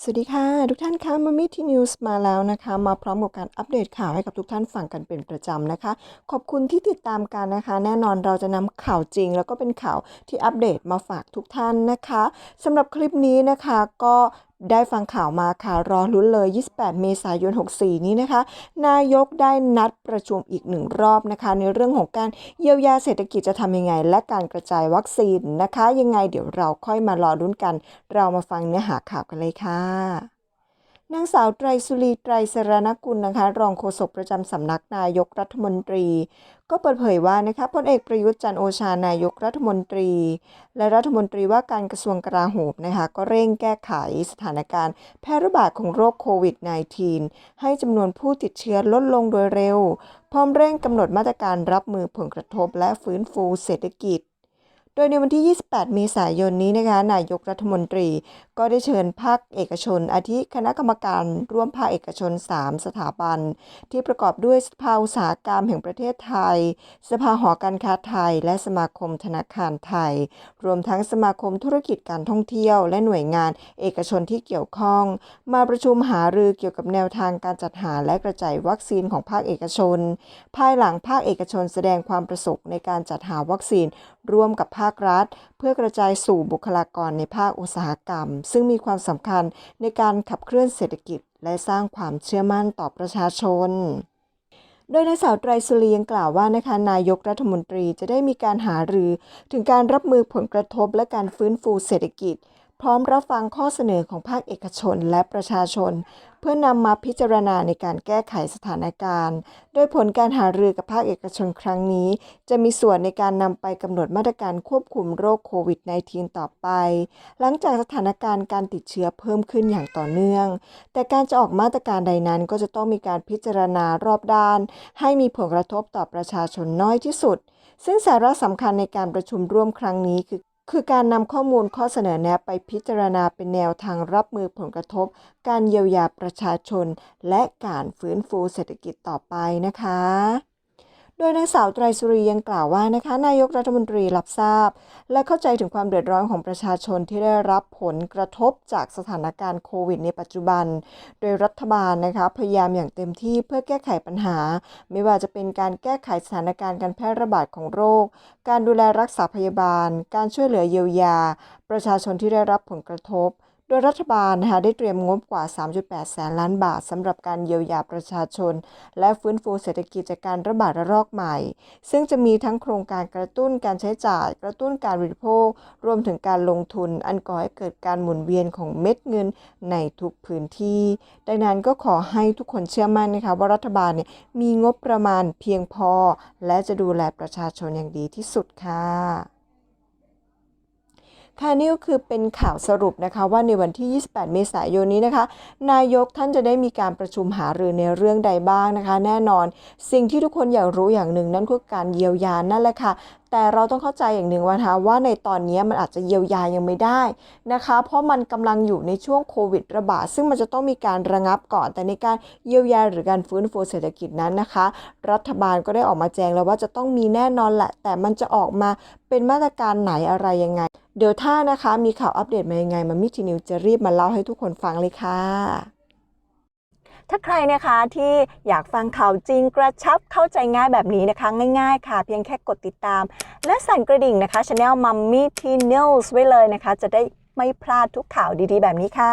สวัสดีค่ะ ทุกท่านคะมามิทีนิวส์มาแล้วนะคะ มาพร้อมกับการอัปเดตข่าวให้กับทุกท่านฟังกันเป็นประจำนะคะ ขอบคุณที่ติดตามกันนะคะ แน่นอนเราจะนำข่าวจริง แล้วก็เป็นข่าวที่อัปเดตมาฝากทุกท่านนะคะสำหรับคลิปนี้นะคะก็ ได้ฟังข่าวมาค่ะรอลุ้นเลย 28 เมษายน 64 นี้นะคะ นายกได้นัดประชุมอีกหนึ่งรอบนะคะ ในเรื่องของการเยียวยาเศรษฐกิจจะทำยังไง และการกระจายวัคซีนนะคะ ยังไงเดี๋ยวเราค่อยมารอลุ้นกัน เรามาฟังเนื้อหาข่าวกันเลยค่ะ นางสาวไตรสุรีไตรสรณกุลนะคะ รองโฆษกประจำสำนักนายกรัฐมนตรี ก็เปิดเผยว่านะคะพลเอกประยุทธ์จันโอชานายกรัฐมนตรี และรัฐมนตรีว่าการกระทรวงกลาโหมนะคะก็เร่งแก้ไขสถานการณ์แพร่ระบาดของโรคโควิด -19 ให้จำนวนผู้ติดเชื้อลดลงโดยเร็ว พร้อมเร่งกำหนดมาตรการรับมือผลกระทบและฟื้นฟูเศรษฐกิจ โดยในวันที่ 28 เมษายนนี้นะคะนายกรัฐมนตรีก็ได้เชิญภาคเอกชน อาทิคณะกรรมการร่วมภาคเอกชน 3 สถาบัน ที่ประกอบด้วยสภาอุตสาหกรรมแห่งประเทศไทย สภาหอการค้าไทย และสมาคมธนาคารไทย รวมทั้งสมาคมธุรกิจการท่องเที่ยว และหน่วยงานเอกชนที่เกี่ยวข้อง มาประชุมหารือเกี่ยวกับแนวทางการจัดหาและกระจายวัคซีนของภาคเอกชน ภายหลังภาคเอกชนแสดงความประสงค์ในการจัดหาวัคซีนร่วมกับภาาครัฐ เพื่อกระจายสู่บุคลากรในภาคอุตสาหกรรม ซึ่งมีความสำคัญในการขับเคลื่อนเศรษฐกิจ และสร้างความเชื่อมั่นต่อประชาชนโดยนายสาวไตรสุรียังกล่าวว่านะคะนายกรัฐมนตรีจะได้มีการหารือ ถึงการรับมือผลกระทบและการฟื้นฟูเศรษฐกิจ พร้อมรับฟังข้อเสนอของภาคเอกชนและประชาชน เพื่อนำมาพิจารณาในการแก้ไขสถานการณ์ โดยผลการหารือกับภาคเอกชนครั้งนี้ จะมีส่วนในการนำไปกำหนดมาตรการควบคุมโรคโควิด -19 ต่อไป หลังจากสถานการณ์การติดเชื้อเพิ่มขึ้นอย่างต่อเนื่อง แต่การจะออกมาตรการใดนั้นก็จะต้องมีการพิจารณารอบด้าน ให้มีผลกระทบต่อประชาชนน้อยที่สุด ซึ่งสาระสำคัญในการประชุมร่วมครั้งนี้คือ คือการนำข้อมูลข้อเสนอแนะไปพิจารณาเป็นแนวทางรับมือผลกระทบ การเยียวยาประชาชน และการฟื้นฟูเศรษฐกิจต่อไปนะคะ ดยนางสาวไตรสุรียังกล่าวว่านะคะนายกรัฐมนตรีรับทราบ และเข้าใจถึงความเดือดร้อนของประชาชนที่ได้รับผลกระทบจากสถานการณ์โควิดในปัจจุบัน โดยรัฐบาลนะคะพยายามอย่างเต็มที่เพื่อแก้ไขปัญหา ไม่ว่าจะเป็นการแก้ไขสถานการณ์การแพร่ระบาดของโรค การดูแลรักษาพยาบาล การช่วยเหลือเยียวยา ประชาชนที่ได้รับผลกระทบ ดยรัฐบาลนะคะได้เตรียมงบกว่า 3.8 แสนล้านบาทสำหรับการเยียวยาประชาชน และฟื้นฟูเศรษฐกิจจากการระบาดระลอกใหม่ ซึ่งจะมีทั้งโครงการกระตุ้นการใช้จ่าย กระตุ้นการบริโภค รวมถึงการลงทุน อันก่อให้เกิดการหมุนเวียนของเม็ดเงินในทุกพื้นที่ ดังนั้นก็ขอให้ทุกคนเชื่อมั่นนะคะว่ารัฐบาลเนี่ยมีงบประมาณเพียงพอ และจะดูแลประชาชนอย่างดีที่สุดค่ะ ค่ะนี่ก็คือเป็นข่าวสรุปนะคะว่าในวันที่ 28 เมษายนนี้นะคะ นายกท่านจะได้มีการประชุมหารือในเรื่องใดบ้างนะคะ แน่นอน สิ่งที่ทุกคนอยากรู้อย่างหนึ่งนั่นคือการเยียวยานั่นแหละค่ะแต่เราต้องเข้าใจอย่างหนึ่งว่านะคะว่าในตอนนี้มันอาจจะเยียวยายังไม่ได้นะคะ เพราะมันกำลังอยู่ในช่วงโควิดระบาดซึ่งมันจะต้องมีการระงับก่อน แต่ในการเยียวยาหรือการฟื้นฟูเศรษฐกิจนั้นนะคะ รัฐบาลก็ได้ออกมาแจ้งแล้วว่าจะต้องมีแน่นอนแหละ แต่มันจะออกมาเป็นมาตรการไหนอะไรยังไง เดี๋ยวถ้านะคะมีข่าวอัปเดตมายังไงมามิทีนิวจะรีบมาเล่าให้ทุกคนฟังเลยค่ะ ถ้าใครนะคะที่อยากฟังข่าวจริงกระชับเข้าใจง่ายแบบนี้นะคะ ง่ายๆ ค่ะ เพียงแค่กดติดตาม และสั่นกระดิ่งนะคะช anel Mummy tnews ไว้เลยนะคะ จะได้ไม่พลาดทุกข่าวดีๆ แบบนี้ค่ะ